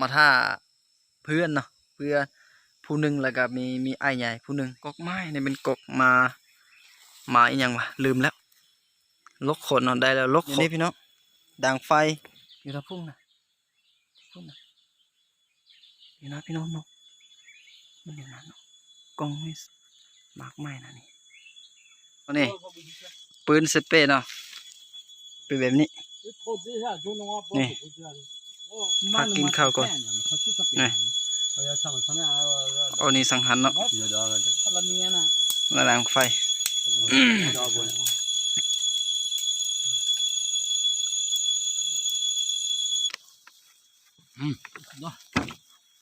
มาท่าเพื่อนเนาะเพื่อนผู้หนึ่งแล้วก็มีมีไอ้ายใหญ่ผู้หนึ่งกกไม้เนี่ยเป็นกกมามาอีหยังวะลืมแล้วลกขนเนาะได้แล้วลกขนนี่พี่น้องด่างไฟอยู่ทางพุ่งนะพุ่งนะนี่นะพี่น้องเนาะมันอย่างนั้นเนาะกล้องไม่มากไม่นะนี่อันนี้ปืนสเปรย์เนาะเป็นแบบนี้นี่ พักกินข้าวก่อนนี่เอานี่สังหันเนาะแล้วด่างไฟ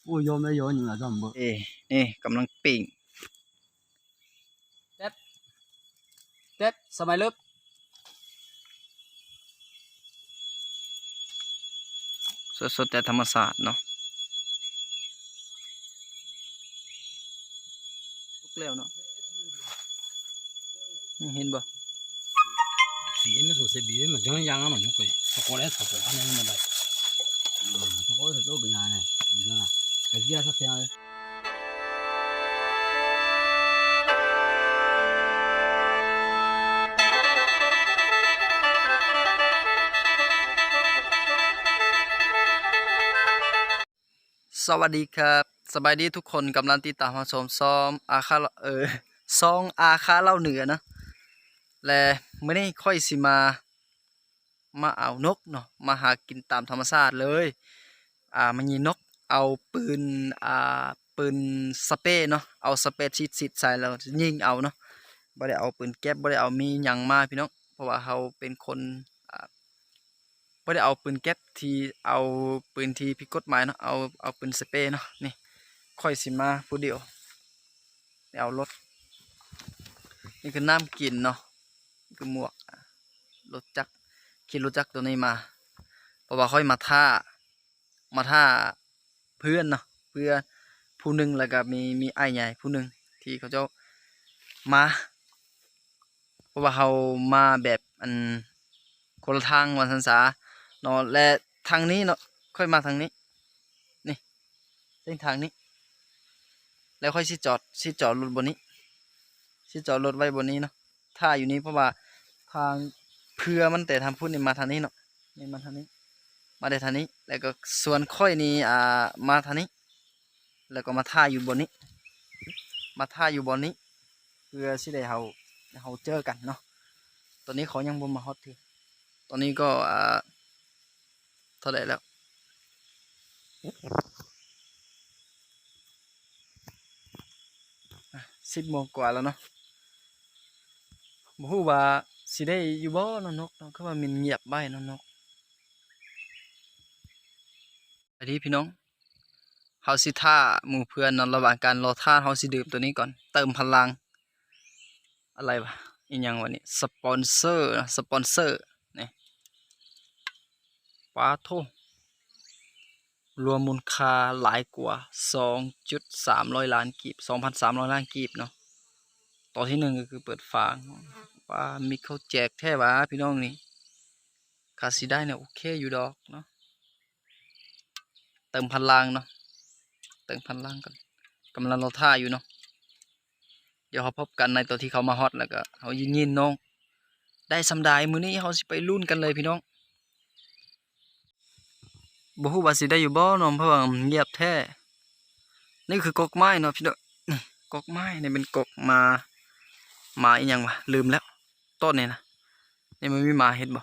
โอ้ยยอมไม่ยอมนี่นะจำบ่เอ้นี่กำลังปิ้งเด็ดสมัยเลิก สดๆแต่ธรรมศาสตร์เนาะลุกแล้วเนาะนี่เห็นบ่บีไม่สูสีบีมันจังยังอะมันยังไปสกอร์แล้วสกอร์อันนี้มันได้สกอร์จะโตเป็นยังไงเนี่ยนะกะเกียสักอย่าง สวัสดีครับสบายดีทุกคนกำลังติดตามมาชมซ้อมอาคาเออซองอาคาเล่าเหนือนะและไม่ได้ค่อยสิมา มาเอานกเนาะมาหากินตามธรรมชาติเลยอ่ามันยิงนกเอาปืนอ่าปืนสเปรเนาะเอาสเปรย์ฉีดฉีดใส่แล้วยิงเอาเนาะบ่ได้เอาปืนแก๊ปบ่ได้เอามีหยังมาพี่น้องเพราะว่าเขาเป็นคน อ่าบ่ได้เอาปืนแก๊ปที่เอาปืนที่ผิกฎหมายเนาะเอาเอาปืนสเปรย์เนาะนี่ค่อยสิมาผู้เดียวได้เอารถนี่คือน้ำกินเนาะนคือหมวกรถจักรขี่รถจักรตัวนี้มาเพราะว่าค่อยมาท่ามาท่าเพื่อนเนาะเพื่อนผู้หนึ่งแล้วก็มีมีไอ้ใหญ่ผู้หนึ่งที่เขาเจ้ามาเพราะว่าเขามาแบบอันคนละทางวันสันษา นาะและทางนี้เนาะค่อยมาทางนี้ นี่เส้นทางนี้ แล้วค่อยสิจอดสิจอดรถบนนี้สิจอดรถไว้บนนี้เนาะท่าอยู่นี้เพราะว่าทางเพื่อมันแต่ทางพุ่นนี่มาทางนี้เนาะนี่มาทางนี้ มาได้ทางนี้ แล้วก็ส่วนค่อยนี่อ่ามาทางนี้ แล้วก็มาท่าอยู่บนนี้ มาท่าอยู่บนนี้ เพื่อสิได้เฮาเฮาเจอกันเนาะตอนนี้เขายังบ่มาฮอตทีตอนนี้ก็อ่า เท่าไหร่แล้ว สิบโมงกว่าแล้วเนาะบ่ฮู้ว่าสิได้อยู่บ่เนาะนกเนาะคือว่ามันเงียบไปนาะนกสวัสดีพี่น้องเฮาสิท่าหมู่เพื่อนเนอนระหว่างการรอท่าเฮาสิดื่มตัวนี้ก่อน เติมพลัง อะไรวะอีกอย่างวะนี่สปอนเซอร์นะสปอนเซอร์ ปาโทรวมมูลค่าหลายกว่า 2.300 ล้านกีบ 2,300 ล้านกีบเนาะต่อที่หนึ่งก็คือเปิดฝางว่ามีเขาแจกแท้วะพี่น้องนี่คาสิได้เนี่ยโอเคอยู่ดอกเนาะเติมพันลังเนาะเติมพันลังกันกำลังรอท่าอยู่เนาะเดี๋ยวเขาพบกันในตัวที่เขามาฮอตแล้วก็เขายินยินน้อง ได้สำดายมือนี้เขาสิไปรุ่นกันเลยพี่น้อง บ่ฮู้ว่าสิได้อยู่บ่เนาะเพราะว่ามันเงียบแท้นี่คือกกไม้เนาะพี่น้องนี่กกไม้นี่เป็นกกมามาอีหยังวะลืมแล้วต้นนี่นะนี่มันมีมาเห็นบ่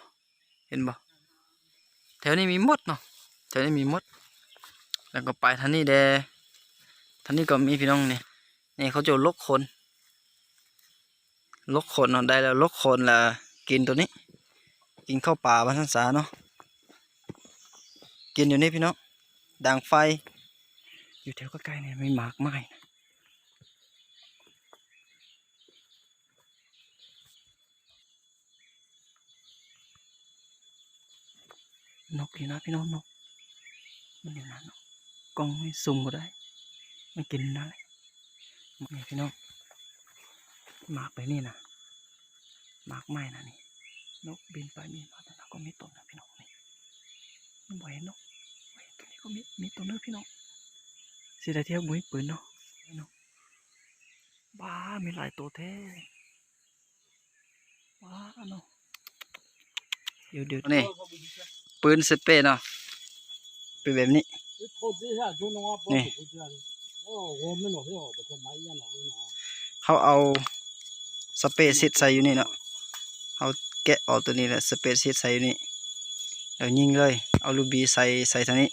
เห็นบ่แถวนี้มีมดเนาะแถวนี้มีมด แล้วก็ไปทางนี้แดทางนี้ก็มีพี่น้องนี่นี่เขาจะลกคนลกคนเนาะได้แล้วลกคนละกินตัวนี้ กินข้าวป่าบ้านสันสาเนาะ กินอยู่นี่พี่น้องด่างไฟ อยู่แถวใกล้ๆเนี่ยไม่หมากไม้นะนกอยู่นะพี่น้องนกมันอยู่นั่นเนาะกล้องไม่ซูมก็ได้มันกินได้นี่พี่น้องหมากไปนี่นะหมากไม้นะนี่นกบินไปบินมาแต่ก็ไม่ตกนะพี่น้อง มันบ่เห็นเนาะตรงนี้ก็มีมีตัวเนื้อพี่น้องสิด้เทียบมุ้ยปืนเนาะพี่น้องบ้ามีหลายตัวแท้บ้าเนาะเดี๋ยวเดี๋ยวนี่ปืนสเปรย์เนาะเป็นแบบนี้นี่เขาเอาสเปซิตใส่อยู่นี่เนาะเขาแกะออกตัวนี้แหละสเปซิตใส่อยู่นี่แล้วยิงเลย เอาลูกบีใส่ใส่ทางนี้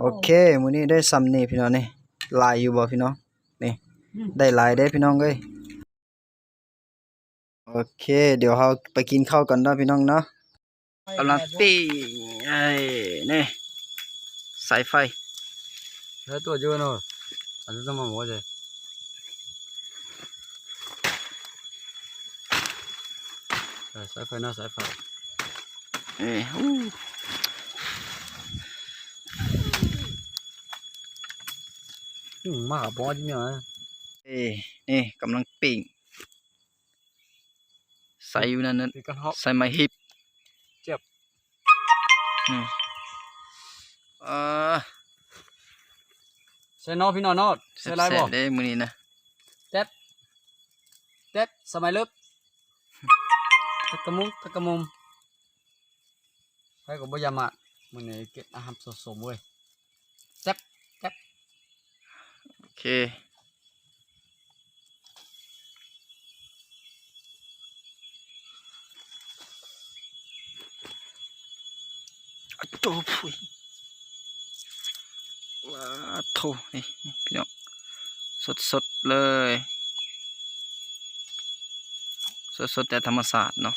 โอเคมือนี้ได้ซ้ำนี่พี่น้องนี่ลายอยู่บ่พี่น้องนี่ ได้ลายได้พี่น้องเอ้ยโอเค เดี๋ยวเราไปกินข้าวกันนะพี่น้องเนาะกำลังปิ้งไอ้นี่สายไฟแล้วตัวจูนอะอันนี้ต้องมาหมดเลยสายไฟนะสายไฟ เอ้ยมาบอจริงเหรอเอ้นี่กำลังปิ่งใส่อยู่นั่นนั่นใส่มาฮิปเจ็บเออใส่นอพี่นอนอดใส่ไรบอกได้มือนี้นะเต็บเต็ดสมัยเลิบตะกมุงตะกมุม ใครก็บ่ยามามื้อนี้เก็บอาหารสดๆเว้ยแซ่บแซ่บโอเคอะโตพุยว้าโถนี่นี่พี่น้องสดๆเลย สดๆแต่ธรรมศาสตร์เนาะ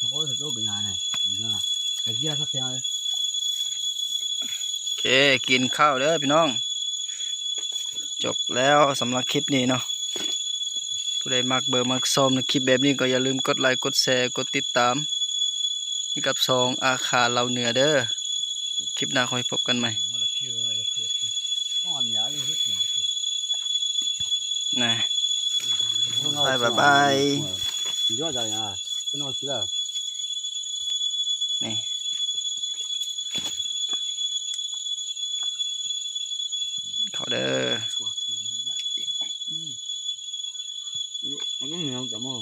สปอร์ตตัเป็นยังไงนะตะเกียสักเท่าไหร่โอเคกินข้าวเด้อพี่น้อง จบแล้วสำหรับคลิปนี้เนาะผู้ใดมักเบอร์มักซ้อมในคลิปแบบนี้ก็อย่าลืมกดไลค์กดแชร์กดติดตามนี่กับซองอาคาเราเหนือเด้อคลิปหน้าคอยพบกันใหม่นะบายบาย เป็นเอาเสื้อนี่เขาเด้อมันต้องเหนียวจังมั้ง